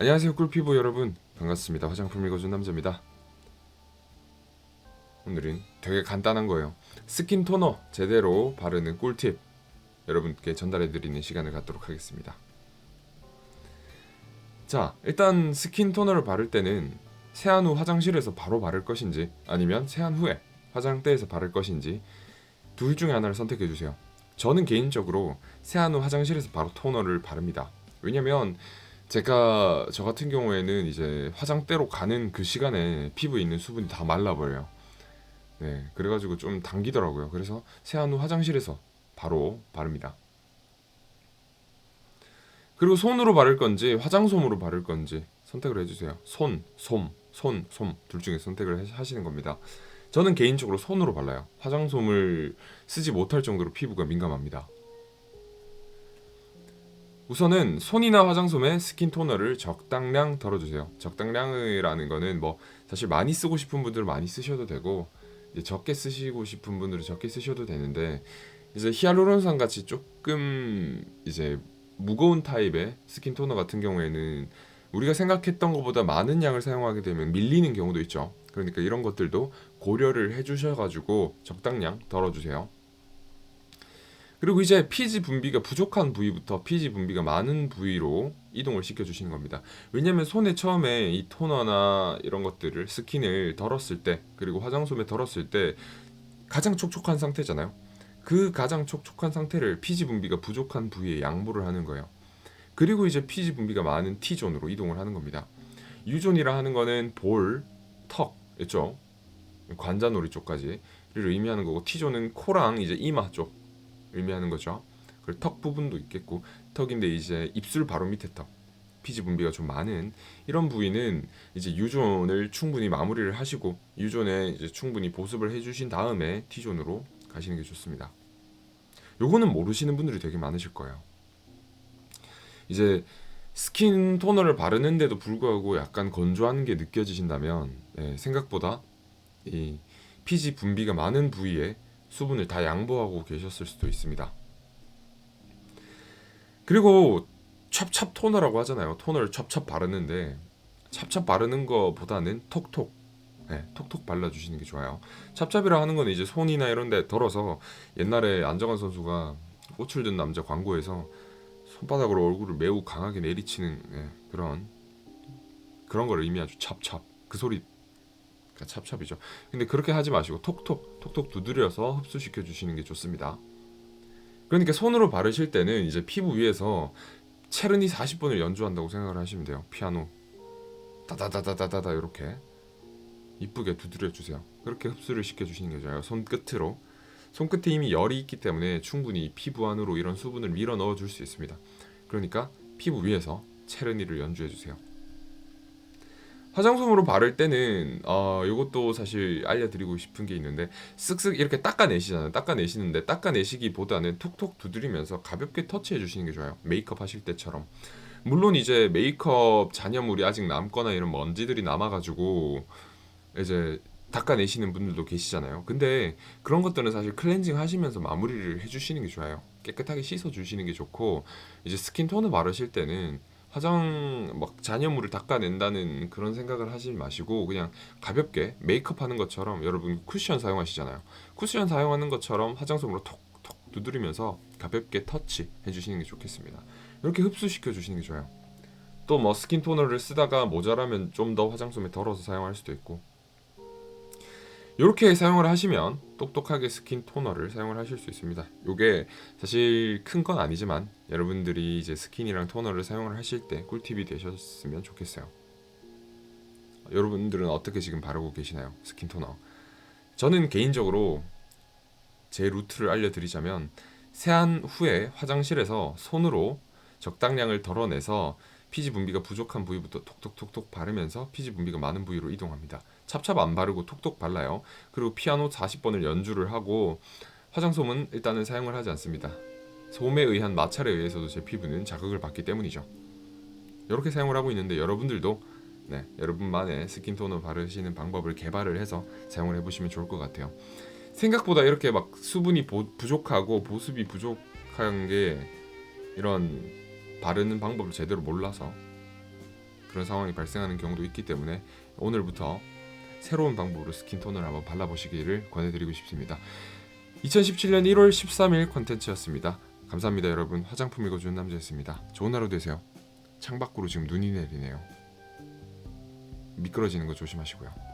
안녕하세요 꿀피부 여러분. 반갑습니다. 화장품 읽어준 남자입니다. 오늘은 되게 간단한 거예요. 스킨 토너 제대로 바르는 꿀팁 여러분께 전달해드리는 시간을 갖도록 하겠습니다. 자 일단 스킨 토너를 바를 때는 세안 후 화장실에서 바로 바를 것인지 아니면 세안 후에 화장대에서 바를 것인지 둘 중에 하나를 선택해 주세요. 저는 개인적으로 세안 후 화장실에서 바로 토너를 바릅니다. 왜냐면 제가 저 같은 경우에는 이제 화장대로 가는 그 시간에 피부에 있는 수분이 다 말라버려요. 네, 그래가지고 좀 당기더라고요. 그래서 세안 후 화장실에서 바로 바릅니다. 그리고 손으로 바를 건지 화장솜으로 바를 건지 선택을 해주세요. 손, 솜, 손, 솜 둘 중에 선택을 해- 하시는 겁니다. 저는 개인적으로 손으로 발라요. 화장솜을 쓰지 못할 정도로 피부가 민감합니다. 우선은 손이나 화장솜에 스킨 토너를 적당량 덜어주세요. 적당량이라는 거는 뭐 사실 많이 쓰고 싶은 분들은 많이 쓰셔도 되고 적게 쓰시고 싶은 분들은 적게 쓰셔도 되는데 이제 히알루론산 같이 조금 이제 무거운 타입의 스킨 토너 같은 경우에는 우리가 생각했던 것보다 많은 양을 사용하게 되면 밀리는 경우도 있죠. 그러니까 이런 것들도 고려를 해주셔가지고 적당량 덜어주세요. 그리고 이제 피지 분비가 부족한 부위부터 피지 분비가 많은 부위로 이동을 시켜 주시는 겁니다. 왜냐면 손에 처음에 이 토너나 이런 것들을 스킨을 덜었을 때 그리고 화장솜에 덜었을 때 가장 촉촉한 상태잖아요. 그 가장 촉촉한 상태를 피지 분비가 부족한 부위에 양보를 하는 거예요. 그리고 이제 피지 분비가 많은 T존으로 이동을 하는 겁니다. U존이라 하는 거는 볼, 턱, 있죠? 관자놀이 쪽까지를 의미하는 거고 T존은 코랑 이제 이마 쪽 의미하는 거죠. 그리고 턱 부분도 있겠고 턱인데 이제 입술 바로 밑에 턱 피지 분비가 좀 많은 이런 부위는 이제 유존을 충분히 마무리를 하시고 유존에 이제 충분히 보습을 해주신 다음에 T존으로 가시는 게 좋습니다. 요거는 모르시는 분들이 되게 많으실 거예요. 이제 스킨 토너를 바르는데도 불구하고 약간 건조한 게 느껴지신다면 예, 생각보다 이 피지 분비가 많은 부위에 수분을 다 양보하고 계셨을 수도 있습니다. 그리고 찹찹 토너라고 하잖아요. 토너를 찹찹 바르는데 찹찹 바르는 거보다는 톡톡 네, 톡톡 발라주시는 게 좋아요. 찹찹이라 하는 건 이제 손이나 이런 데 덜어서 옛날에 안정환 선수가 꽃을 든 남자 광고에서 손바닥으로 얼굴을 매우 강하게 내리치는 예, 그런 그런 걸 의미하죠. 찹찹 그 소리 찹찹이죠. 근데 그렇게 하지 마시고 톡톡 톡톡 두드려서 흡수시켜 주시는 게 좋습니다. 그러니까 손으로 바르실 때는 이제 피부 위에서 체르니 40번을 연주한다고 생각을 하시면 돼요. 피아노 다다다다다다다 이렇게 이쁘게 두드려 주세요. 그렇게 흡수를 시켜 주시는 게 좋아요. 손 끝으로 손끝에 이미 열이 있기 때문에 충분히 피부 안으로 이런 수분을 밀어 넣어 줄 수 있습니다. 그러니까 피부 위에서 체르니를 연주해 주세요. 화장솜으로 바를 때는 어 이것도 사실 알려드리고 싶은 게 있는데 쓱쓱 이렇게 닦아내시잖아요. 닦아내시는데 닦아내시기보다는 톡톡 두드리면서 가볍게 터치해 주시는 게 좋아요. 메이크업 하실 때처럼. 물론 이제 메이크업 잔여물이 아직 남거나 이런 먼지들이 남아가지고 이제 닦아내시는 분들도 계시잖아요. 근데 그런 것들은 사실 클렌징 하시면서 마무리를 해주시는 게 좋아요. 깨끗하게 씻어 주시는 게 좋고 이제 스킨 토너 바르실 때는 화장 막 잔여물을 닦아낸다는 그런 생각을 하지 마시고 그냥 가볍게 메이크업 하는 것처럼 여러분 쿠션 사용하시잖아요. 쿠션 사용하는 것처럼 화장솜으로 톡톡 두드리면서 가볍게 터치 해주시는 게 좋겠습니다. 이렇게 흡수시켜 주시는 게 좋아요. 또 뭐 스킨 토너를 쓰다가 모자라면 좀 더 화장솜에 덜어서 사용할 수도 있고 이렇게 사용을 하시면 똑똑하게 스킨 토너를 사용을 하실 수 있습니다. 이게 사실 큰 건 아니지만 여러분들이 이제 스킨이랑 토너를 사용을 하실 때 꿀팁이 되셨으면 좋겠어요. 여러분들은 어떻게 지금 바르고 계시나요? 스킨 토너. 저는 개인적으로 제 루트를 알려드리자면 세안 후에 화장실에서 손으로 적당량을 덜어내서 피지 분비가 부족한 부위부터 톡톡톡톡 바르면서 피지 분비가 많은 부위로 이동합니다. 찹찹 안 바르고 톡톡 발라요. 그리고 피아노 40번을 연주를 하고 화장솜은 일단은 사용을 하지 않습니다. 솜에 의한 마찰에 의해서도 제 피부는 자극을 받기 때문이죠. 이렇게 사용을 하고 있는데 여러분들도 네, 여러분만의 스킨 토너 바르시는 방법을 개발을 해서 사용을 해보시면 좋을 것 같아요. 생각보다 이렇게 막 수분이 보- 부족하고 보습이 부족한 게 이런 바르는 방법을 제대로 몰라서 그런 상황이 발생하는 경우도 있기 때문에 오늘부터 새로운 방법으로 스킨 토너를 한번 발라보시기를 권해드리고 싶습니다. 2017년 1월 13일 컨텐츠였습니다. 감사합니다 여러분. 화장품 읽어주는 남자였습니다. 좋은 하루 되세요. 창밖으로 지금 눈이 내리네요. 미끄러지는 거 조심하시고요.